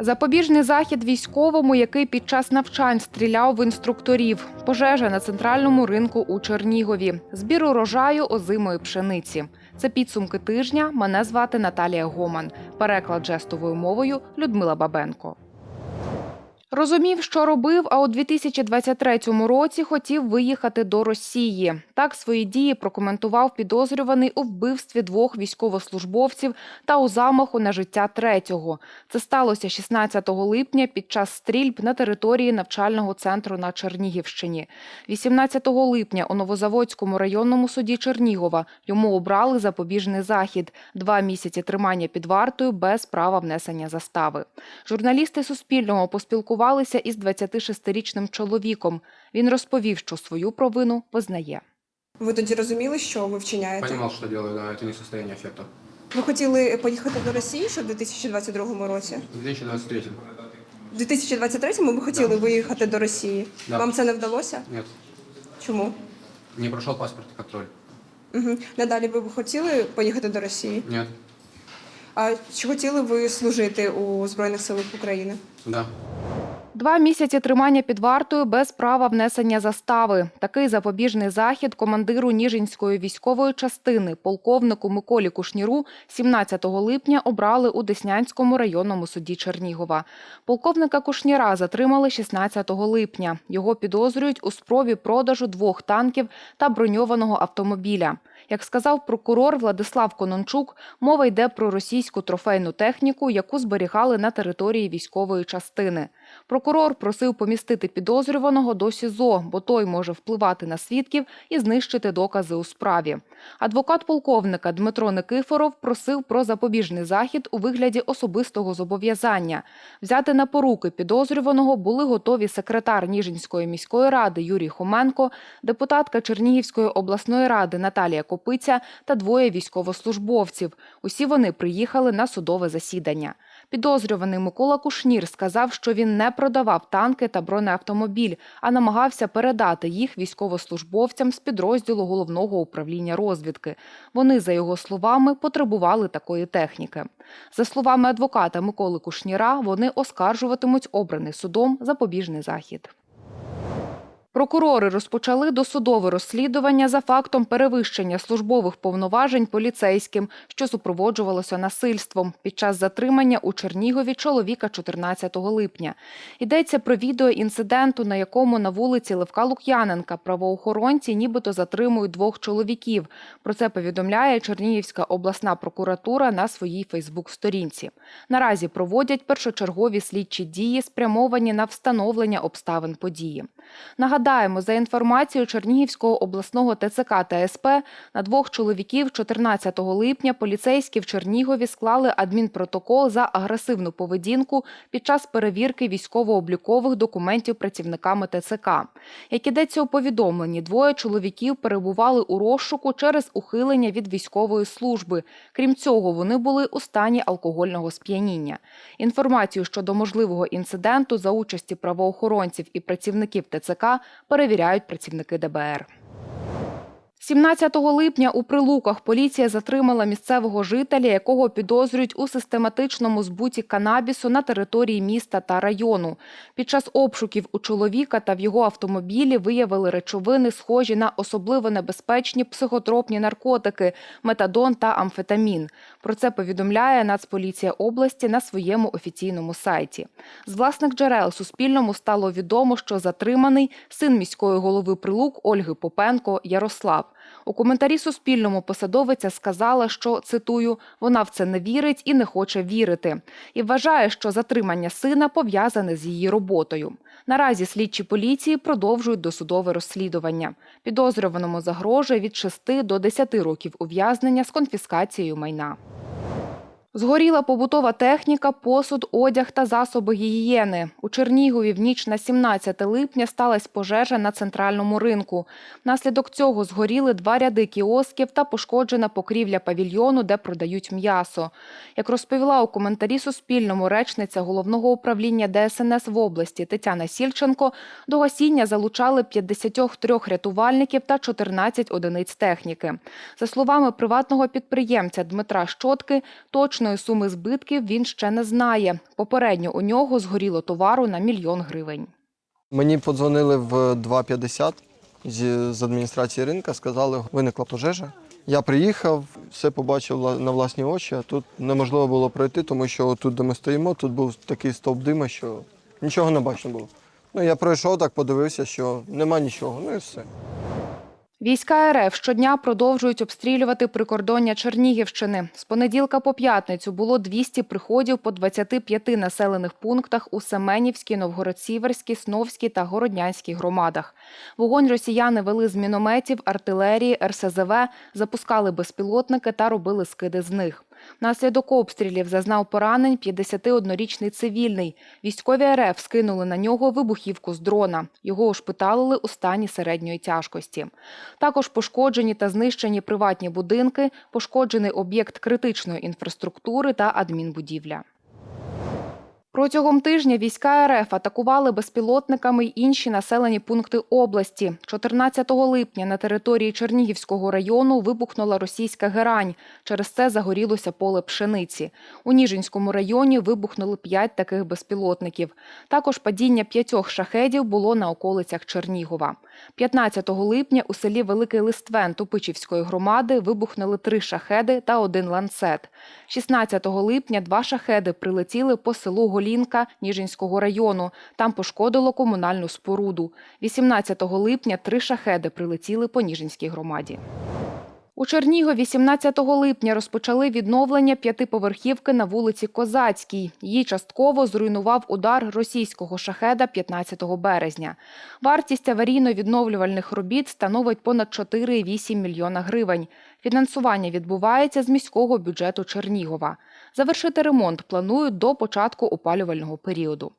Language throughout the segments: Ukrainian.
Запобіжний захід військовому, який під час навчань стріляв в інструкторів. Пожежа на центральному ринку у Чернігові. Збір урожаю озимої пшениці. Це підсумки тижня. Мене звати Наталія Гоман. Переклад жестовою мовою Людмила Бабенко. Розумів, що робив, а у 2023 році хотів виїхати до Росії. Так свої дії прокоментував підозрюваний у вбивстві двох військовослужбовців та у замаху на життя третього. Це сталося 16 липня під час стрільб на території навчального центру на Чернігівщині. 18 липня у Новозаводському районному суді Чернігова йому обрали запобіжний захід – два місяці тримання під вартою без права внесення застави. Журналісти Суспільного поспілкувалися із 26-річним чоловіком. Він розповів, що свою провину визнає. Ви тоді розуміли, що ви вчиняєте? Понимал, что делаю, да, это не состояние эффекта. Ви хотіли поїхати до Росії ще в 2022 році? В 2023 В 2023 ви хотіли виїхати до Росії. Да. Вам це не вдалося? нет, Чому? не прошел паспортный контроль. Угу. Надалі ви б хотіли поїхати до Росії? Нет, А чи хотіли ви служити у Збройних силах України? да. Два місяці тримання під вартою без права внесення застави. Такий запобіжний захід командиру Ніжинської військової частини, полковнику Миколі Кушніру, 17 липня обрали у Деснянському районному суді Чернігова. Полковника Кушніра затримали 16 липня. Його підозрюють у спробі продажу двох танків та броньованого автомобіля. Як сказав прокурор Владислав Конончук, мова йде про російську трофейну техніку, яку зберігали на території військової частини. Прокурор просив помістити підозрюваного до СІЗО, бо той може впливати на свідків і знищити докази у справі. Адвокат полковника Дмитро Никифоров просив про запобіжний захід у вигляді особистого зобов'язання. Взяти на поруки підозрюваного були готові секретар Ніжинської міської ради Юрій Хоменко, депутатка Чернігівської обласної ради Наталія Копиця та двоє військовослужбовців. Усі вони приїхали на судове засідання. Підозрюваний Микола Кушнір сказав, що він не продавав танки та бронеавтомобіль, а намагався передати їх військовослужбовцям з підрозділу головного управління розвідки. Вони, за його словами, потребували такої техніки. За словами адвоката Миколи Кушніра, вони оскаржуватимуть обраний судом запобіжний захід. Прокурори розпочали досудове розслідування за фактом перевищення службових повноважень поліцейським, що супроводжувалося насильством під час затримання у Чернігові чоловіка 14 липня. Йдеться про відео інциденту, на якому на вулиці Левка Лук'яненка правоохоронці нібито затримують двох чоловіків. Про це повідомляє Чернігівська обласна прокуратура на своїй Фейсбук-сторінці. Наразі проводять першочергові слідчі дії, спрямовані на встановлення обставин події. Нагадаємо, за інформацією Чернігівського обласного ТЦК та СП, на двох чоловіків 14 липня поліцейські в Чернігові склали адмінпротокол за агресивну поведінку під час перевірки військово-облікових документів працівниками ТЦК. Як ідеться у повідомленні, двоє чоловіків перебували у розшуку через ухилення від військової служби. Крім цього, вони були у стані алкогольного сп'яніння. Інформацію щодо можливого інциденту за участі правоохоронців і працівників ТЦК перевіряють працівники ДБР. 17 липня у Прилуках поліція затримала місцевого жителя, якого підозрюють у систематичному збуті канабісу на території міста та району. Під час обшуків у чоловіка та в його автомобілі виявили речовини, схожі на особливо небезпечні психотропні наркотики – метадон та амфетамін. Про це повідомляє Нацполіція області на своєму офіційному сайті. З власних джерел Суспільному стало відомо, що затриманий син міської голови Прилук Ольги Попенко Ярослав. У коментарі Суспільному посадовиця сказала, що цитую, вона в це не вірить і не хоче вірити, і вважає, що затримання сина пов'язане з її роботою. Наразі слідчі поліції продовжують досудове розслідування. Підозрюваному загрожує від 6 до 10 років ув'язнення з конфіскацією майна. Згоріла побутова техніка, посуд, одяг та засоби гігієни. У Чернігові в ніч на 17 липня сталася пожежа на центральному ринку. Внаслідок цього згоріли два ряди кіосків та пошкоджена покрівля павільйону, де продають м'ясо. Як розповіла у коментарі Суспільному речниця головного управління ДСНС в області Тетяна Сільченко, до гасіння залучали 53 рятувальників та 14 одиниць техніки. За словами приватного підприємця Дмитра Щотки, точної точної суми збитків він ще не знає. Попередньо у нього згоріло товару на мільйон гривень. Мені подзвонили в 2.50 з, адміністрації ринка, сказали, виникла пожежа. Я приїхав, все побачив на власні очі, а тут неможливо було пройти, тому що тут, де ми стоїмо, тут був такий стовп дима, що нічого не бачно було. Ну, я пройшов так, подивився, що нема нічого, ну і все. Війська РФ щодня продовжують обстрілювати прикордоння Чернігівщини. З понеділка по п'ятницю було 200 приходів по 25 населених пунктах у Семенівській, Новгород-Сіверській, Сновській та Городнянській громадах. Вогонь росіяни вели з мінометів, артилерії, РСЗВ, запускали безпілотники та робили скиди з них. Внаслідок обстрілів зазнав поранень 51-річний цивільний. Військові РФ скинули на нього вибухівку з дрона. Його ошпиталили у стані середньої тяжкості. Також пошкоджені та знищені приватні будинки, пошкоджений об'єкт критичної інфраструктури та адмінбудівля. Протягом тижня війська РФ атакували безпілотниками й інші населені пункти області. 14 липня на території Чернігівського району вибухнула російська герань. Через це загорілося поле пшениці. У Ніжинському районі вибухнули п'ять таких безпілотників. Також падіння п'ятьох шахедів було на околицях Чернігова. 15 липня у селі Великий Листвен Тупичівської громади вибухнули три шахеди та один ланцет. 16 липня два шахеди прилетіли по селу Голінка Ніжинського району. Там пошкодило комунальну споруду. 18 липня три шахеди прилетіли по Ніжинській громаді. У Чернігові 17 липня розпочали відновлення п'ятиповерхівки на вулиці Козацькій. Її частково зруйнував удар російського шахеда 15 березня. Вартість аварійно-відновлювальних робіт становить понад 4,8 мільйона гривень. Фінансування відбувається з міського бюджету Чернігова. Завершити ремонт планують до початку опалювального періоду.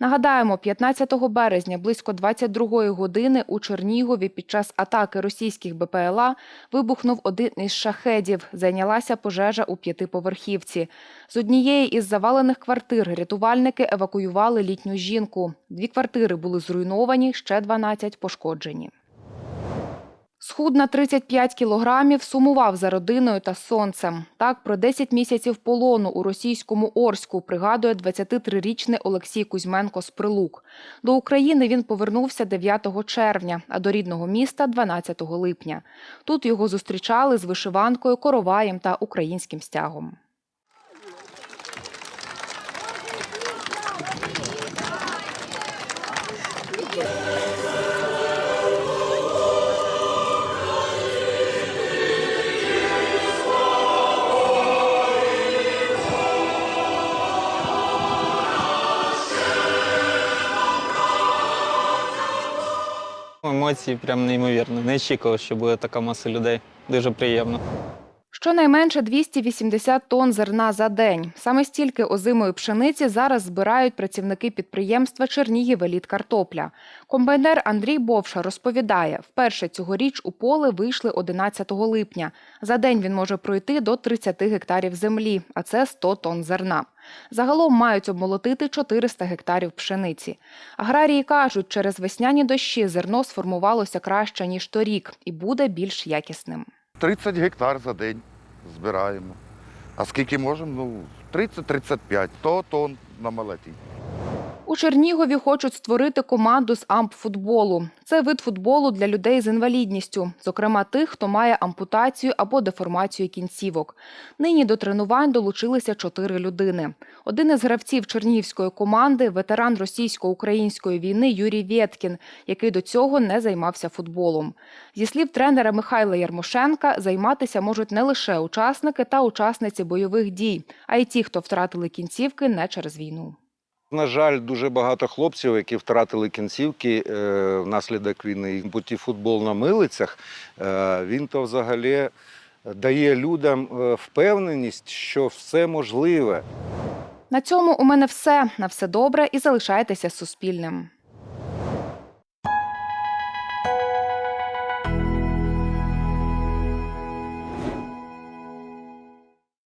Нагадаємо, 15 березня близько 22 години у Чернігові під час атаки російських БПЛА вибухнув один із шахедів. Зайнялася пожежа у п'ятиповерхівці. З однієї із завалених квартир рятувальники евакуювали літню жінку. Дві квартири були зруйновані, ще 12 пошкоджені. Схуд на 35 кілограмів сумував за родиною та сонцем. Так, про 10 місяців полону у російському Орську пригадує 23-річний Олексій Кузьменко з Прилук. До України він повернувся 9 червня, а до рідного міста – 12 липня. Тут його зустрічали з вишиванкою, короваєм та українським стягом. Емоції прям неймовірно. Не очікував, що буде така маса людей. Дуже приємно. Щонайменше 280 тонн зерна за день. Саме стільки озимої пшениці зараз збирають працівники підприємства Чернігів картопля. Комбайнер Андрій Бовша розповідає, вперше цьогоріч у поле вийшли 11 липня. За день він може пройти до 30 гектарів землі, а це 100 тонн зерна. Загалом мають обмолотити 400 гектарів пшениці. Аграрії кажуть, через весняні дощі зерно сформувалося краще, ніж торік, і буде більш якісним. 30 гектар за день збираємо. А скільки можемо? Ну, 30-35, 100 тонн на молоті. У Чернігові хочуть створити команду з ампфутболу. Це вид футболу для людей з інвалідністю, зокрема тих, хто має ампутацію або деформацію кінцівок. Нині до тренувань долучилися чотири людини. Один із гравців чернігівської команди ветеран російсько-української війни Юрій Вєткін, який до цього не займався футболом. Зі слів тренера Михайла Ярмошенка, займатися можуть не лише учасники та учасниці бойових дій, а й ті, хто втратили кінцівки не через війну. На жаль, дуже багато хлопців, які втратили кінцівки е, внаслідок війни. Бо ті футбол на милицях, е, він то взагалі дає людям е, впевненість, що все можливе. На цьому у мене все. На все добре і залишайтеся Суспільним.